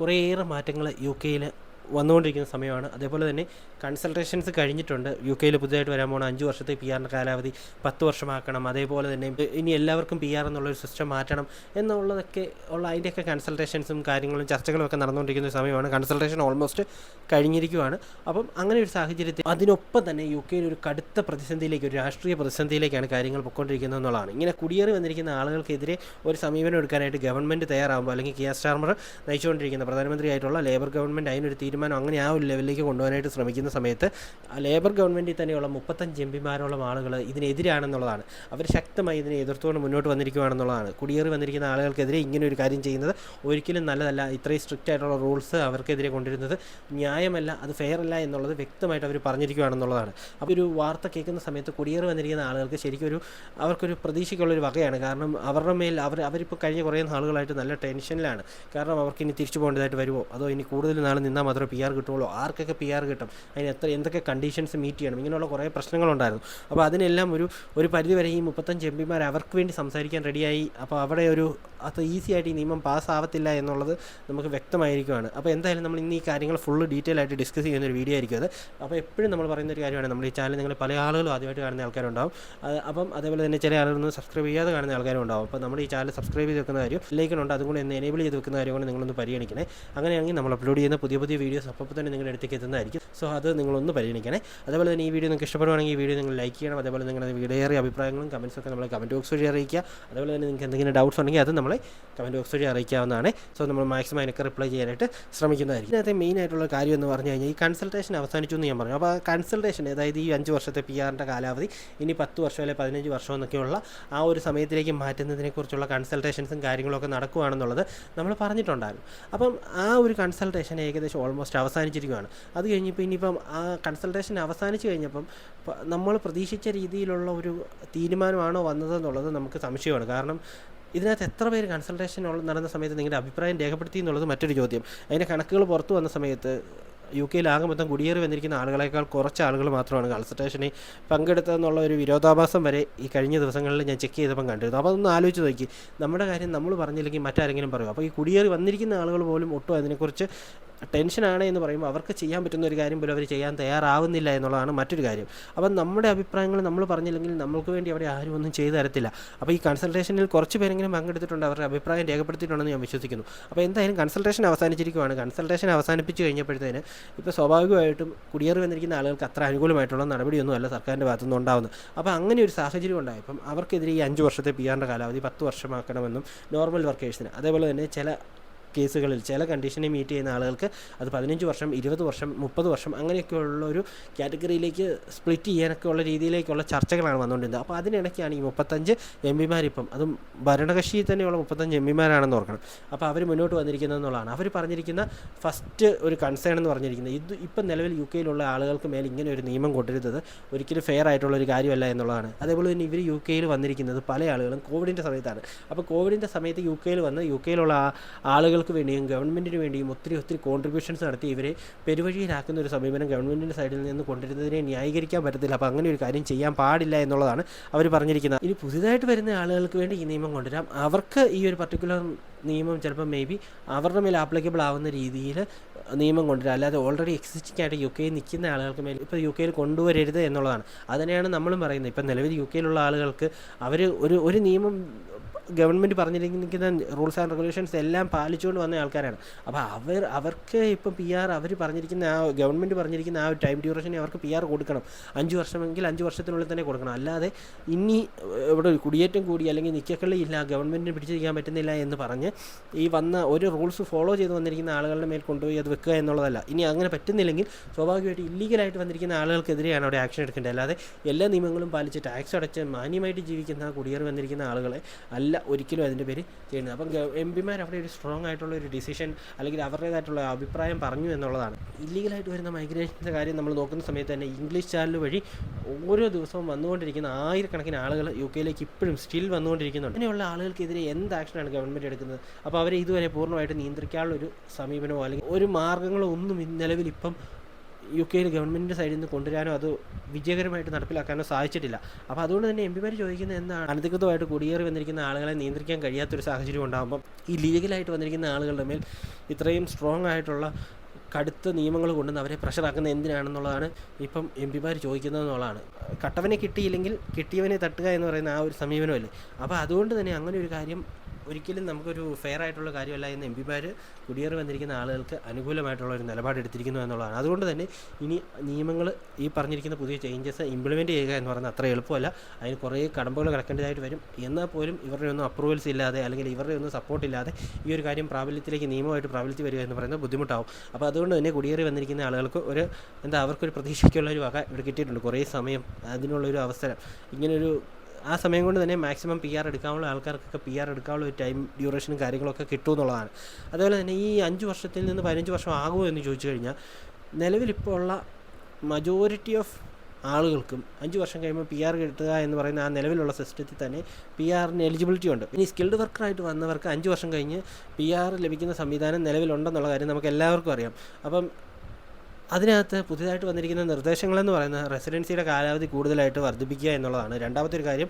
കുറേയേറെ മാറ്റങ്ങൾ യു കെയിൽ വന്നുകൊണ്ടിരിക്കുന്ന സമയമാണ്. അതേപോലെ തന്നെ കൺസൾട്ടേഷൻസ് കഴിഞ്ഞിട്ടുണ്ട്. യു കെയിൽ പുതിയതായിട്ട് വരാൻ പോകുന്ന അഞ്ച് വർഷത്തെ പി ആറിന്റെ കാലാവധി പത്ത് വർഷമാക്കണം. അതേപോലെ തന്നെ ഇനി എല്ലാവർക്കും പി ആർ എന്നുള്ളൊരു സിസ്റ്റം മാറ്റണം എന്നുള്ളതൊക്കെ ഉള്ള അതിന്റെയൊക്കെ കൺസൾട്ടേഷൻസും കാര്യങ്ങളും ചർച്ചകളും ഒക്കെ നടന്നുകൊണ്ടിരിക്കുന്ന സമയമാണ്. കൺസൾട്ടേഷൻ ഓൾമോസ്റ്റ് കഴിഞ്ഞിരിക്കുവാണ്. അപ്പം അങ്ങനെ ഒരു സാഹചര്യത്തിൽ അതിനൊപ്പം തന്നെ യു കെയിൽ ഒരു കടുത്ത പ്രതിസന്ധിയിലേക്ക് ഒരു രാഷ്ട്രീയ പ്രതിസന്ധിയിലേക്കാണ് കാര്യങ്ങൾ പൊയ്ക്കൊണ്ടിരിക്കുന്നത് എന്നുള്ളതാണ്. ഇങ്ങനെ കുടിയേറി വന്നിരിക്കുന്ന ആളുകൾക്കെതിരെ ഒരു സമീപനം എടുക്കാനായിട്ട് ഗവൺമെന്റ് തയ്യാറാകുമ്പോൾ അല്ലെങ്കിൽ കിയാ സ്റ്റാർമർ നയിച്ചുകൊണ്ടിരിക്കുന്ന പ്രധാനമന്ത്രിയായിട്ടുള്ള ലേബർ ഗവൺമെന്റ് അതിനൊരു തീരുമാനം അങ്ങനെ ആ ഒരു ലെവലിലേക്ക് കൊണ്ടുപോകാനായിട്ട് ശ്രമിക്കുന്ന സമയത്ത് ലേബർ ഗവൺമെന്റിൽ തന്നെയുള്ള മുപ്പത്തഞ്ച് എം പിമാരോളം ആളുകൾ ഇതിനെതിരാണെന്നുള്ളതാണ്. അവർ ശക്തമായി ഇതിനെ എതിർത്തുകൊണ്ട് മുന്നോട്ട് വന്നിരിക്കുകയാണെന്നുള്ളതാണ് കുടിയേറി വന്നിരിക്കുന്ന ആളുകൾക്കെതിരെ ഇങ്ങനെ ഒരു കാര്യം ചെയ്യുന്നത് ഒരിക്കലും നല്ലതല്ല. ഇത്രയും സ്ട്രിക്റ്റ് ആയിട്ടുള്ള റൂൾസ് അവർക്കെതിരെ കൊണ്ടിരുന്നത് ന്യായമല്ല അത് ഫെയർ അല്ല എന്നുള്ളത് വ്യക്തമായിട്ട് അവർ പറഞ്ഞിരിക്കുകയാണെന്നുള്ളതാണ് അപ്പോൾ ഒരു വാർത്ത കേൾക്കുന്ന സമയത്ത് കുടിയേറി വന്നിരിക്കുന്ന ആളുകൾക്ക് ശരിക്കും ഒരു അവർക്കൊരു പ്രതീക്ഷയ്ക്കുള്ളൊരു വകയാണ്. കാരണം അവരുടെ മേൽ അവർ അവരിപ്പോൾ കഴിഞ്ഞ കുറേ നാളുകളായിട്ട് നല്ല ടെൻഷനിലാണ്. കാരണം അവർക്ക് ഇനി തിരിച്ചു പോകേണ്ടതായിട്ട് വരുമോ? അതോ ഇനി കൂടുതൽ നാൾ നിന്നാൽ മാത്രമേ പി ആർ കിട്ടുള്ളൂ ആർക്കൊക്കെ പി ആർ കിട്ടും? അതിന് എത്ര എന്തൊക്കെ കണ്ടീഷൻസ് മീറ്റ് ചെയ്യണം? ഇങ്ങനെയുള്ള കുറേ പ്രശ്നങ്ങളുണ്ടായിരുന്നു. അപ്പോൾ അതിനെല്ലാം ഒരു ഒരു പരിധിവരെ ഈ മുപ്പത്തഞ്ച് എം പിമാർ അവർക്ക് വേണ്ടി സംസാരിക്കാൻ റെഡിയായി. അപ്പോൾ അവിടെ ഒരു അത് ഈസി ആയിട്ട് ഈ നിയമം പാസ്സാവത്തില്ല എന്നുള്ളത് നമുക്ക് വ്യക്തമായിരിക്കുകയാണ് അപ്പോൾ എന്തായാലും നമ്മൾ ഇന്ന് ഈ കാര്യങ്ങൾ ഫുള്ള് ഡീറ്റെയിൽ ആയിട്ട് ഡിസ്കസ് ചെയ്യുന്ന ഒരു വീഡിയോ ആയിരിക്കും അത്. അപ്പോൾ എപ്പോഴും നമ്മൾ പറയുന്ന ഒരു കാര്യമാണ്. നമ്മൾ ഈ ചാനൽ നിങ്ങൾ പല ആളുകളും ആദ്യമായിട്ട് കാണുന്ന ആൾക്കാരുണ്ടാവും. അപ്പം അതേപോലെ തന്നെ ചില ആളുകളൊന്നും സബ്സ്ക്രൈബ് ചെയ്യാതെ കാണുന്ന ആൾക്കാരും ഉണ്ടാവും. അപ്പോൾ നമ്മൾ ഈ ചാനൽ സബ്സ്ക്രൈബ് ചെയ്ത് വെക്കുന്ന കാര്യം ലൈക്കുണ്ട് അതുകൊണ്ട് ഒന്ന് എനേബിൾ ചെയ്ത് വെക്കുന്ന കാര്യം കൊണ്ട് നിങ്ങളൊന്ന് പരിഗണിക്കണേ. അങ്ങനെയാണെങ്കിൽ നമ്മൾ അപ്ലോഡ് ചെയ്യുന്ന പുതിയ പുതിയ വീഡിയോസ് അപ്പോൾ തന്നെ നിങ്ങളുടെ അടുത്തേക്ക് എത്തുന്നതായിരിക്കും. സോ അത് നിങ്ങളൊന്ന് പരിഗണിക്കണേ. അതേപോലെ തന്നെ ഈ വീഡിയോ നിങ്ങൾക്ക് ഇഷ്ടപ്പെടുവാണെങ്കിൽ ഈ വീഡിയോ നിങ്ങൾ ലൈക്ക് ചെയ്യണം. അതേപോലെ നിങ്ങളുടെ വീഡിയോയേറിയ അഭിപ്രായങ്ങളും കമൻസ് ഒക്കെ നമ്മളെ കമന്റ് ബോക്സ് വഴി അറിയിക്കുക. അതേപോലെ തന്നെ നിങ്ങൾക്ക് എന്തെങ്കിലും ഡൗട്ട്സ് ഉണ്ടെങ്കിൽ അത് നമ്മളെ കമന്റ് ബോക്സ് വഴി അറിയിക്കാവുന്നതാണ്. സോ നമ്മൾ മാക്സിമം അതിനൊക്കെ റിപ്ലൈ ചെയ്യാനായിട്ട് ശ്രമിക്കുന്നതായിരിക്കും. ഇതിനകത്ത് മെയിൻ ആയിട്ടുള്ള കാര്യം എന്ന് പറഞ്ഞു കഴിഞ്ഞാൽ ഈ കൺസൾട്ടേഷൻ അവസാനിച്ചു എന്ന് ഞാൻ പറഞ്ഞു. അപ്പോൾ കൺസൾട്ടേഷൻ അതായത് ഈ അഞ്ച് വർഷത്തെ പി ആറിന്റെ കാലാവധി ഇനി പത്ത് വർഷം അല്ലെങ്കിൽ പതിനഞ്ച് വർഷം എന്നൊക്കെയുള്ള ആ ഒരു സമയത്തിലേക്ക് മാറ്റുന്നതിനെക്കുറിച്ചുള്ള കൺസൾട്ടേഷൻസും കാര്യങ്ങളൊക്കെ നടക്കുകയാണെന്നുള്ളത് നമ്മൾ പറഞ്ഞിട്ടുണ്ടായിരുന്നു. അപ്പം ആ ഒരു കൺസൾട്ടേഷൻ ഏകദേശം ഓൾമോസ്റ്റ് അവസാനിച്ചിരിക്കുകയാണ് അത് കഴിഞ്ഞപ്പോൾ ഇനിയിപ്പം ആ കൺസൾട്ടേഷൻ അവസാനിച്ച് കഴിഞ്ഞപ്പം നമ്മൾ പ്രതീക്ഷിച്ച രീതിയിലുള്ള ഒരു തീരുമാനമാണോ വന്നതെന്നുള്ളത് നമുക്ക് സംശയമാണ്. കാരണം ഇതിനകത്ത് എത്ര പേര് കൺസൾട്ടേഷൻ നടന്ന സമയത്ത് നിങ്ങളുടെ അഭിപ്രായം രേഖപ്പെടുത്തി എന്നുള്ളത് മറ്റൊരു ചോദ്യം. അതിന്റെ കണക്കുകൾ പുറത്തു വന്ന സമയത്ത് യു കെയിൽ ആകെ മൊത്തം കുടിയേറി വന്നിരിക്കുന്ന ആളുകളെക്കാൾ കുറച്ച് ആളുകൾ മാത്രമാണ് കൺസൾട്ടേഷനിൽ പങ്കെടുത്തതെന്നുള്ള ഒരു വിരോധാഭാസം വരെ ഈ കഴിഞ്ഞ ദിവസങ്ങളിൽ ഞാൻ ചെക്ക് ചെയ്തപ്പം കണ്ടിരുന്നു. അപ്പോൾ അതൊന്ന് ആലോചിച്ച് നോക്കി. നമ്മുടെ കാര്യം നമ്മൾ പറഞ്ഞില്ലെങ്കിൽ മറ്റാരെങ്കിലും പറയും. അപ്പോൾ ഈ കുടിയേറി വന്നിരിക്കുന്ന ആളുകൾ പോലും ഒട്ടും അതിനെക്കുറിച്ച് ടെൻഷനാണ് എന്ന് പറയുമ്പോൾ അവർക്ക് ചെയ്യാൻ പറ്റുന്ന ഒരു കാര്യം പോലും അവർ ചെയ്യാൻ തയ്യാറാവുന്നില്ല എന്നുള്ളതാണ് മറ്റൊരു കാര്യം. അപ്പം നമ്മുടെ അഭിപ്രായങ്ങൾ നമ്മൾ പറഞ്ഞില്ലെങ്കിൽ നമ്മൾക്ക് വേണ്ടി അവിടെ ആരും ഒന്നും ചെയ്തു തരത്തില്ല. അപ്പോൾ ഈ കൺസൾട്ടേഷനിൽ കുറച്ച് പേരെങ്കിലും പങ്കെടുത്തിട്ടുണ്ട്. അവരുടെ അഭിപ്രായം രേഖപ്പെടുത്തിയിട്ടുണ്ടെന്ന് ഞാൻ വിശ്വസിക്കുന്നു. അപ്പോൾ എന്തായാലും കൺസൾട്ടേഷൻ അവസാനിച്ചിരിക്കുകയാണ് കൺസൾട്ടേഷൻ അവസാനിപ്പിച്ച് കഴിഞ്ഞപ്പോഴത്തേന് ഇപ്പോൾ സ്വാഭാവികമായിട്ടും കുടിയേറി വന്നിരിക്കുന്ന ആളുകൾക്ക് അത്ര അനുകൂലമായിട്ടുള്ള നടപടിയൊന്നും അല്ല സർക്കാരിന്റെ ഭാഗത്തുനിന്ന് ഉണ്ടാകുന്നത് അപ്പോൾ അങ്ങനെ ഒരു സാഹചര്യം ഉണ്ടായപ്പം അവർക്കെതിരെ ഈ അഞ്ച് വർഷത്തെ പി ആറിന്റെ കാലാവധി പത്ത് വർഷമാക്കണമെന്നും നോർമൽ വർക്കേഴ്സിന് അതേപോലെ തന്നെ ചില കേസുകളിൽ ചില കണ്ടീഷനെ മീറ്റ് ചെയ്യുന്ന ആളുകൾക്ക് അത് പതിനഞ്ച് വർഷം ഇരുപത് വർഷം മുപ്പത് വർഷം അങ്ങനെയൊക്കെയുള്ള ഒരു കാറ്റഗറിയിലേക്ക് സ്പ്ലിറ്റ് ചെയ്യാനൊക്കെ ഉള്ള രീതിയിലേക്കുള്ള ചർച്ചകളാണ് വന്നുകൊണ്ടിരുന്നത്. അപ്പോൾ അതിനിടയ്ക്കാണ് ഈ മുപ്പത്തഞ്ച് എം പിമാരിപ്പം അതും ഭരണകക്ഷിയിൽ തന്നെയുള്ള മുപ്പത്തഞ്ച് എം പിമാരാണെന്ന് ഓർക്കണം. അപ്പോൾ അവർ മുന്നോട്ട് വന്നിരിക്കുന്നതെന്നുള്ളതാണ് അവർ പറഞ്ഞിരിക്കുന്ന ഫസ്റ്റ് ഒരു കൺസേൺ എന്ന് പറഞ്ഞിരിക്കുന്നത് ഇത് ഇപ്പം നിലവിൽ യു കെയിലുള്ള ആളുകൾക്ക് മേൽ ഇങ്ങനെ ഒരു നിയമം കൊണ്ടുവരുന്നത് ഒരിക്കലും ഫെയർ ആയിട്ടുള്ള ഒരു കാര്യമല്ല എന്നുള്ളതാണ്. അതേപോലെ തന്നെ ഇവർ യു കെയിൽ വന്നിരിക്കുന്നത് പല ആളുകളും കോവിഡിന്റെ സമയത്താണ്. അപ്പോൾ കോവിഡിന്റെ സമയത്ത് യു കെയിൽ വന്ന് യു കെയിലുള്ള ആ- ആളുകൾക്ക് വേണ്ടിയും ഗവൺമെന്റിന് വേണ്ടിയും ഒത്തിരി ഒത്തിരി കോൺട്രിബ്യൂഷൻസ് നടത്തി ഇവരെ പെരുവഴിയിലാക്കുന്ന ഒരു സമീപനം ഗവൺമെന്റിന്റെ സൈഡിൽ നിന്ന് കൊണ്ടുവരുന്നതിനെ ന്യായീകരിക്കാൻ പറ്റത്തില്ല. അപ്പോൾ അങ്ങനെ ഒരു കാര്യം ചെയ്യാൻ പാടില്ല എന്നുള്ളതാണ് അവർ പറഞ്ഞിരിക്കുന്നത്. ഇനി പുതിയതായിട്ട് വരുന്ന ആളുകൾക്ക് വേണ്ടി ഈ നിയമം കൊണ്ടുവരാം. അവർക്ക് ഈ ഒരു പർട്ടിക്കുലർ നിയമം ചിലപ്പോൾ മേ ബി അവരുടെ മേൽ ആപ്ലിക്കബിൾ ആവുന്ന രീതിയിൽ നിയമം കൊണ്ടുവരാം. അല്ലാതെ ഓൾറെഡി എക്സിസ്റ്റിംഗ് ആയിട്ട് യു കെയിൽ നിൽക്കുന്ന ആളുകൾക്ക് മേൽ ഇപ്പോൾ യു കെയിൽ കൊണ്ടുവരരുത് എന്നുള്ളതാണ്. അതിനെയാണ് നമ്മളും പറയുന്നത്. ഇപ്പം നിലവിൽ യു കെയിലുള്ള ആളുകൾക്ക് അവർ ഒരു ഒരു നിയമം ഗവൺമെന്റ് പറഞ്ഞിരിക്കുന്ന റൂൾസ് ആൻഡ് റെഗുലേഷൻസ് എല്ലാം പാലിച്ചുകൊണ്ട് വന്ന ആൾക്കാരാണ്. അപ്പോൾ അവർ അവർക്ക് ഇപ്പം പി ആർ അവർ പറഞ്ഞിരിക്കുന്ന ആ ഗവൺമെന്റ് പറഞ്ഞിരിക്കുന്ന ആ ടൈം ഡ്യൂറേഷനെ അവർക്ക് പി ആർ കൊടുക്കണം. അഞ്ച് വർഷമെങ്കിൽ അഞ്ച് വർഷത്തിനുള്ളിൽ തന്നെ കൊടുക്കണം. അല്ലാതെ ഇനി ഇവിടെ ഒരു കുടിയേറ്റം കൂടി അല്ലെങ്കിൽ നിക്കക്കളി ഇല്ല ഗവൺമെന്റിന് പിടിച്ചിരിക്കാൻ പറ്റുന്നില്ല എന്ന് പറഞ്ഞ് ഈ വന്ന ഒരു റൂൾസ് ഫോളോ ചെയ്ത് വന്നിരിക്കുന്ന ആളുകളുടെ മേൽ കൊണ്ടുപോയി അത് വെക്കുക എന്നുള്ളതല്ല. ഇനി അങ്ങനെ പറ്റുന്നില്ലെങ്കിൽ സ്വാഭാവികമായിട്ട് ഇല്ലീഗലായിട്ട് വന്നിരിക്കുന്ന ആളുകൾക്കെതിരെയാണ് അവിടെ ആക്ഷൻ എടുക്കേണ്ടത്. അല്ലാതെ എല്ലാ നിയമങ്ങളും പാലിച്ച് ടാക്സ് അടച്ച് മാന്യമായിട്ട് ജീവിക്കുന്ന കുടിയേറി വന്നിരിക്കുന്ന ആളുകളെ അല്ല ഒരിക്കലും അതിന്റെ പേര് ചെയ്യുന്നത്. അപ്പം എം പിമാർ അവിടെ ഒരു സ്ട്രോങ് ആയിട്ടുള്ള ഒരു ഡിസിഷൻ അല്ലെങ്കിൽ അവരുടേതായിട്ടുള്ള അഭിപ്രായം പറഞ്ഞു എന്നുള്ളതാണ്. ഇല്ലീഗലായിട്ട് വരുന്ന മൈഗ്രേഷന്റെ കാര്യം നമ്മൾ നോക്കുന്ന സമയത്ത് തന്നെ ഇംഗ്ലീഷ് ചാനൽ വഴി ഓരോ ദിവസവും വന്നുകൊണ്ടിരിക്കുന്ന ആയിരക്കണക്കിന് ആളുകൾ യു കെയിലേക്ക് ഇപ്പോഴും സ്റ്റിൽ വന്നുകൊണ്ടിരിക്കുന്നുണ്ട്. അങ്ങനെയുള്ള ആളുകൾക്കെതിരെ എന്ത് ആക്ഷനാണ് ഗവൺമെന്റ് എടുക്കുന്നത്? അപ്പോൾ അവരെ ഇതുവരെ പൂർണമായിട്ട് നിയന്ത്രിക്കാനുള്ള ഒരു സമീപനമോ അല്ലെങ്കിൽ ഒരു മാർഗങ്ങളോ ഒന്നും നിലവിൽ ഇപ്പം യു കെയിൽ ഗവൺമെന്റിന്റെ സൈഡിൽ നിന്ന് കൊണ്ടുവരാനോ അത് വിജയകരമായിട്ട് നടപ്പിലാക്കാനോ സാധിച്ചിട്ടില്ല. അപ്പോൾ അതുകൊണ്ട് തന്നെ എം പിമാർ ചോദിക്കുന്നത് എന്താണ്? അനധികൃതമായിട്ട് കുടിയേറി വന്നിരിക്കുന്ന ആളുകളെ നിയന്ത്രിക്കാൻ കഴിയാത്തൊരു സാഹചര്യം ഉണ്ടാകുമ്പം ഈ ലീഗലായിട്ട് വന്നിരിക്കുന്ന ആളുകളുടെ മേൽ ഇത്രയും സ്ട്രോങ് ആയിട്ടുള്ള കടുത്ത നിയമങ്ങൾ കൊണ്ടുവന്ന് അവരെ പ്രഷറാക്കുന്ന എന്തിനാണെന്നുള്ളതാണ് ഇപ്പം എം പിമാർ ചോദിക്കുന്നത് എന്നുള്ളതാണ്. കട്ടവനെ കിട്ടിയില്ലെങ്കിൽ കിട്ടിയവനെ തട്ടുക എന്ന് പറയുന്ന ആ ഒരു സമീപനമല്ലേ? അപ്പോൾ അതുകൊണ്ട് തന്നെ അങ്ങനെ ഒരു കാര്യം ഒരിക്കലും നമുക്കൊരു ഫെയർ ആയിട്ടുള്ള കാര്യമല്ല എന്ന് എം പിമാർ കുടിയേറി വന്നിരിക്കുന്ന ആളുകൾക്ക് അനുകൂലമായിട്ടുള്ള ഒരു നിലപാടെടുത്തിരിക്കുന്നു എന്നുള്ളതാണ്. അതുകൊണ്ട് തന്നെ ഇനി നിയമങ്ങൾ ഈ പറഞ്ഞിരിക്കുന്ന പുതിയ ചേഞ്ചസ് ഇംപ്ലിമെന്റ് ചെയ്യുക എന്ന് പറയുന്നത് അത്ര എളുപ്പമല്ല. അതിന് കുറേ കടമ്പകൾ കിടക്കേണ്ടതായിട്ട് വരും. എന്നാൽ പോലും ഇവരുടെ ഒന്നും അപ്രൂവൽസ് ഇല്ലാതെ അല്ലെങ്കിൽ ഇവരുടെ ഒന്നും സപ്പോർട്ട് ഇല്ലാതെ ഈ ഒരു കാര്യം പ്രാബല്യത്തിലേക്ക് നിയമമായിട്ട് പ്രാബല്യത്തിൽ വരിക എന്ന് പറയുന്നത് ബുദ്ധിമുട്ടാവും. അപ്പോൾ അതുകൊണ്ട് തന്നെ കുടിയേറി വന്നിരിക്കുന്ന ആളുകൾക്ക് ഒരു എന്താ അവർക്കൊരു പ്രതീക്ഷയ്ക്കുള്ള ഒരു വക ഇവിടെ കിട്ടിയിട്ടുണ്ട്. കുറേ സമയം അതിനുള്ളൊരു അവസരം. ഇങ്ങനൊരു ആ സമയം കൊണ്ട് തന്നെ മാക്സിമം പി ആർ എടുക്കാനുള്ള ആൾക്കാർക്കൊക്കെ പി ആർ എടുക്കാനുള്ള ഒരു ടൈം ഡ്യൂറേഷനും കാര്യങ്ങളൊക്കെ കിട്ടുമെന്നുള്ളതാണ്. അതുപോലെ തന്നെ ഈ അഞ്ച് വർഷത്തിൽ നിന്ന് പതിനഞ്ച് വർഷം ആകുമോ എന്ന് ചോദിച്ചു കഴിഞ്ഞാൽ നിലവിലിപ്പോൾ ഉള്ള മജോറിറ്റി ഓഫ് ആളുകൾക്കും അഞ്ച് വർഷം കഴിയുമ്പോൾ പി ആർ കിട്ടുക എന്ന് പറയുന്ന ആ നിലവിലുള്ള സിസ്റ്റത്തിൽ തന്നെ പി ആറിന് എലിജിബിലിറ്റി ഉണ്ട്. ഇനി സ്കിൽഡ് വർക്കറായിട്ട് വന്നവർക്ക് അഞ്ച് വർഷം കഴിഞ്ഞ് പി ആർ ലഭിക്കുന്ന സംവിധാനം നിലവിലുണ്ടെന്നുള്ള കാര്യം നമുക്ക് എല്ലാവർക്കും അറിയാം. അപ്പം അതിനകത്ത് പുതിയതായിട്ട് വന്നിരിക്കുന്ന നിർദ്ദേശങ്ങളെന്ന് പറയുന്നത് റെസിഡൻസിയുടെ കാലാവധി കൂടുതലായിട്ട് വർദ്ധിപ്പിക്കുക എന്നുള്ളതാണ്. രണ്ടാമത്തെ ഒരു കാര്യം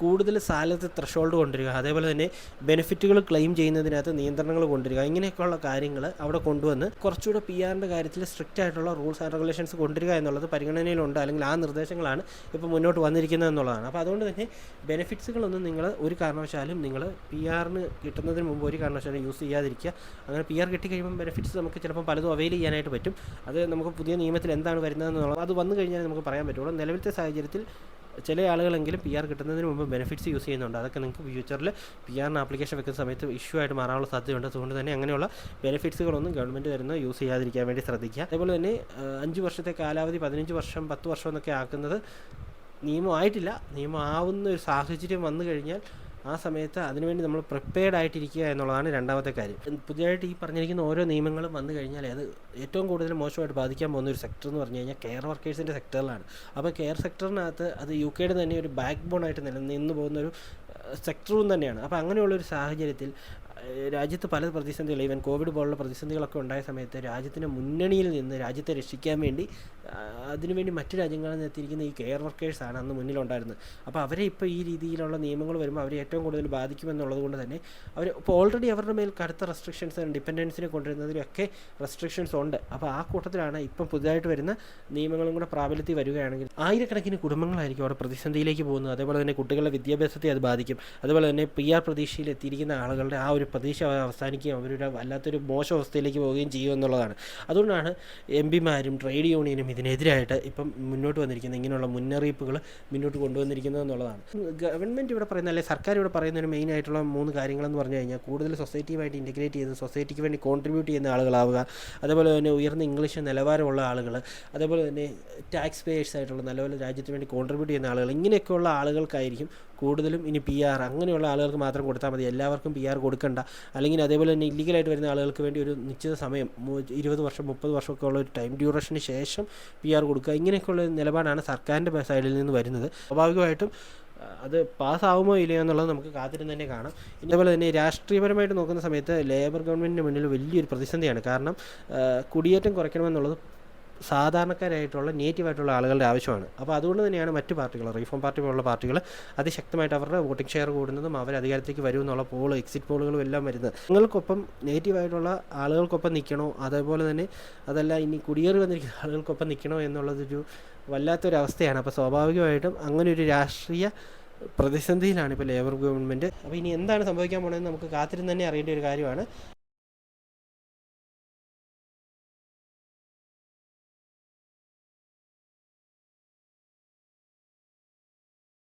കൂടുതൽ സാലറി ത്രഷോൾഡ് കൊണ്ടുവരിക അതേപോലെ തന്നെ ബെനിഫിറ്റുകൾ ക്ലെയിം ചെയ്യുന്നതിനകത്ത് നിയന്ത്രണങ്ങൾ കൊണ്ടുവരിക ഇങ്ങനെയൊക്കെയുള്ള കാര്യങ്ങൾ അവിടെ കൊണ്ടുവന്ന് കുറച്ചുകൂടെ പി ആറിന്റെ കാര്യത്തിൽ സ്ട്രിക്റ്റ് ആയിട്ടുള്ള റൂൾസ് ആൻഡ് റെഗുലേഷൻസ് കൊണ്ടുവരിക എന്നുള്ളത് പരിഗണനയിലുണ്ട് അല്ലെങ്കിൽ ആ നിർദ്ദേശങ്ങളാണ് ഇപ്പോൾ മുന്നോട്ട് വന്നിരിക്കുന്നത് എന്നുള്ളതാണ്. അപ്പോൾ അതുകൊണ്ട് തന്നെ ബെനിഫിറ്റ്സുകളൊന്നും നിങ്ങൾ ഒരു കാരണവശാലും നിങ്ങൾ പി ആറിന് കിട്ടുന്നതിന് മുമ്പ് ഒരു കാരണവശാലും യൂസ് ചെയ്യാതിരിക്കുക. അങ്ങനെ പി ആർ കിട്ടിക്കഴിയുമ്പോൾ ബെനിഫിറ്റ്സ് നമുക്ക് ചിലപ്പോൾ പലതും അവൈൽ ചെയ്യാനായിട്ട് പറ്റും. അത് നമുക്ക് പുതിയ നിയമത്തിൽ എന്താണ് വരുന്നതെന്നുള്ളത് അത് വന്നു കഴിഞ്ഞാൽ നമുക്ക് പറയാൻ പറ്റുള്ളൂ. നിലവിലത്തെ സാഹചര്യത്തിൽ ചില ആളുകളെങ്കിലും പി ആർ കിട്ടുന്നതിന് മുമ്പ് ബെനിഫിറ്റ്സ് യൂസ് ചെയ്യുന്നുണ്ട്. അതൊക്കെ നിങ്ങൾക്ക് ഫ്യൂച്ചറിൽ പി ആറിന് ആപ്ലിക്കേഷൻ വെക്കുന്ന സമയത്ത് ഇഷ്യൂ ആയിട്ട് മാറാനുള്ള സാധ്യതയുണ്ട്. അതുകൊണ്ട് തന്നെ അങ്ങനെയുള്ള ബെനിഫിറ്റ്സുകളൊന്നും ഗവൺമെന്റ് തരുന്ന യൂസ് ചെയ്യാതിരിക്കാൻ വേണ്ടി ശ്രദ്ധിക്കുക. അതേപോലെ തന്നെ അഞ്ച് വർഷത്തെ കാലാവധി പതിനഞ്ച് വർഷം പത്ത് വർഷം എന്നൊക്കെ ആക്കുന്നത് നിയമമായിട്ടില്ല. നിയമമാവുന്ന ഒരു സാഹചര്യം വന്നു കഴിഞ്ഞാൽ ആ സമയത്ത് അതിനുവേണ്ടി നമ്മൾ പ്രിപ്പയർഡ് ആയിട്ടിരിക്കുക എന്നുള്ളതാണ് രണ്ടാമത്തെ കാര്യം. പുതിയതായിട്ട് ഈ പറഞ്ഞിരിക്കുന്ന ഓരോ നിയമങ്ങളും വന്നു കഴിഞ്ഞാൽ അത് ഏറ്റവും കൂടുതൽ മോശമായിട്ട് ബാധിക്കാൻ പോകുന്ന ഒരു സെക്ടർ എന്ന് പറഞ്ഞു കഴിഞ്ഞാൽ കെയർ വർക്കേഴ്സിന്റെ സെക്ടറിലാണ് അപ്പോൾ കെയർ സെക്ടറിനകത്ത് അത് യു കെയുടെ തന്നെ ഒരു ബാക്ക് ബോൺ ആയിട്ട് നിലനിന്ന് പോകുന്ന ഒരു സെക്ടറും തന്നെയാണ്. അപ്പോൾ അങ്ങനെയുള്ളൊരു സാഹചര്യത്തിൽ രാജ്യത്ത് പല പ്രതിസന്ധികൾ ഈവൻ കോവിഡ് പോലുള്ള പ്രതിസന്ധികളൊക്കെ ഉണ്ടായ സമയത്ത് രാജ്യത്തിന്റെ മുന്നണിയിൽ നിന്ന് രാജ്യത്തെ രക്ഷിക്കാൻ വേണ്ടി അതിനുവേണ്ടി മറ്റു രാജ്യങ്ങളിൽ നിന്ന് എത്തിയിരിക്കുന്ന ഈ കെയർ വർക്കേഴ്സാണ് അന്ന് മുന്നിലുണ്ടായിരുന്നത്. അപ്പോൾ അവരെ ഇപ്പോൾ ഈ രീതിയിലുള്ള നിയമങ്ങൾ വരുമ്പോൾ അവരെ ഏറ്റവും കൂടുതൽ ബാധിക്കുമെന്നുള്ളത് കൊണ്ട് തന്നെ അവർ ഇപ്പോൾ ഓൾറെഡി അവരുടെ മേൽ കടുത്ത റെസ്ട്രിക്ഷൻസ് ഡിപ്പെൻഡൻസിനെ കൊണ്ടുവരുന്നതിലൊക്കെ റെസ്ട്രിക്ഷൻസ് ഉണ്ട്. അപ്പോൾ ആ കൂട്ടത്തിലാണ് ഇപ്പം പുതുതായിട്ട് വരുന്ന നിയമങ്ങളും കൂടെ പ്രാബല്യത്തിൽ വരികയാണെങ്കിൽ ആയിരക്കണക്കിന് കുടുംബങ്ങളായിരിക്കും അവിടെ പ്രതിസന്ധിയിലേക്ക് പോകുന്നത്. അതേപോലെ തന്നെ കുട്ടികളുടെ വിദ്യാഭ്യാസത്തെ അത് ബാധിക്കും. അതുപോലെ തന്നെ പി ആർ പ്രതീക്ഷയിൽ എത്തിയിരിക്കുന്ന ആളുകളുടെ ആ ഒരു പ്രതീക്ഷ അവസാനിക്കുകയും അവരുടെ വല്ലാത്തൊരു മോശം അവസ്ഥയിലേക്ക് പോവുകയും ചെയ്യും എന്നുള്ളതാണ്. അതുകൊണ്ടാണ് എം പിമാരും ട്രേഡ് യൂണിയനും ഇതിനെതിരായിട്ട് ഇപ്പം മുന്നോട്ട് വന്നിരിക്കുന്നത് ഇങ്ങനെയുള്ള മുന്നറിയിപ്പുകൾ മുന്നോട്ട് കൊണ്ടുവന്നിരിക്കുന്നത് എന്നുള്ളതാണ്. ഗവൺമെന്റ് ഇവിടെ പറയുന്ന അല്ലെങ്കിൽ സർക്കാർ ഇവിടെ പറയുന്ന ഒരു മെയിൻ ആയിട്ടുള്ള മൂന്ന് കാര്യങ്ങളെന്ന് പറഞ്ഞു കഴിഞ്ഞാൽ കൂടുതൽ സൊസൈറ്റിയുമായിട്ട് ഇന്റഗ്രേറ്റ് ചെയ്ത് സൊസൈറ്റിക്ക് വേണ്ടി കോൺട്രിബ്യൂട്ട് ചെയ്യുന്ന ആളുകളാവുക അതേപോലെ തന്നെ ഉയർന്ന ഇംഗ്ലീഷ് നിലവാരമുള്ള ആളുകൾ അതേപോലെ തന്നെ ടാക്സ് പേയേഴ്സ് ആയിട്ടുള്ള നല്ലപോലെ രാജ്യത്തിന് വേണ്ടി കോൺട്രിബ്യൂട്ട് ചെയ്യുന്ന ആളുകൾ ഇങ്ങനെയൊക്കെയുള്ള ആളുകൾക്കായിരിക്കും കൂടുതലും ഇനി പി ആർ അങ്ങനെയുള്ള ആളുകൾക്ക് മാത്രം കൊടുത്താൽ മതി. എല്ലാവർക്കും പി ആർ കൊടുക്കണ്ട. അല്ലെങ്കിൽ അതേപോലെ തന്നെ ഇല്ലീഗലായിട്ട് വരുന്ന ആളുകൾക്ക് വേണ്ടി ഒരു നിശ്ചിത സമയം ഇരുപത് വർഷം മുപ്പത് വർഷമൊക്കെ ഉള്ള ഒരു ടൈം ഡ്യൂറേഷന് ശേഷം പി ആർ കൊടുക്കുക. ഇങ്ങനെയൊക്കെയുള്ള നിലപാടാണ് സർക്കാരിന്റെ സൈഡിൽ നിന്ന് വരുന്നത്. സ്വാഭാവികമായിട്ടും അത് പാസ്സാവുമോ ഇല്ലയോ എന്നുള്ളത് നമുക്ക് കാത്തിരുന്ന് തന്നെ കാണാം. ഇതേപോലെ തന്നെ രാഷ്ട്രീയപരമായിട്ട് നോക്കുന്ന സമയത്ത് ലേബർ ഗവൺമെന്റിന് മുന്നിൽ വലിയൊരു പ്രതിസന്ധിയാണ്. കാരണം കുടിയേറ്റം കുറയ്ക്കണമെന്നുള്ളത് സാധാരണക്കാരായിട്ടുള്ള നേറ്റീവായിട്ടുള്ള ആളുകളുടെ ആവശ്യമാണ്. അപ്പോൾ അതുകൊണ്ട് തന്നെയാണ് മറ്റു പാർട്ടികൾ റീഫോം പാർട്ടി പോലുള്ള പാർട്ടികൾ അതിശക്തമായിട്ട് അവരുടെ വോട്ടിംഗ് ഷെയർ കൂടുന്നതും അവർ അധികാരത്തിലേക്ക് വരും എന്നുള്ള പോൾ എക്സിറ്റ് പോളുകളും എല്ലാം വരുന്നത്. നിങ്ങൾക്കൊപ്പം നേറ്റീവായിട്ടുള്ള ആളുകൾക്കൊപ്പം നിൽക്കണോ? അതേപോലെ തന്നെ അതല്ല ഇനി കുടിയേറി വന്നിരിക്കുന്ന ആളുകൾക്കൊപ്പം നിൽക്കണോ എന്നുള്ളതൊരു വല്ലാത്തൊരവസ്ഥയാണ്. അപ്പോൾ സ്വാഭാവികമായിട്ടും അങ്ങനെ ഒരു രാഷ്ട്രീയ പ്രതിസന്ധിയിലാണ് ഇപ്പോൾ ലേബർ ഗവൺമെന്റ് അപ്പോൾ ഇനി എന്താണ് സംഭവിക്കാൻ പോകുന്നത് നമുക്ക് കാത്തിരുന്ന് തന്നെ അറിയേണ്ട ഒരു കാര്യമാണ്.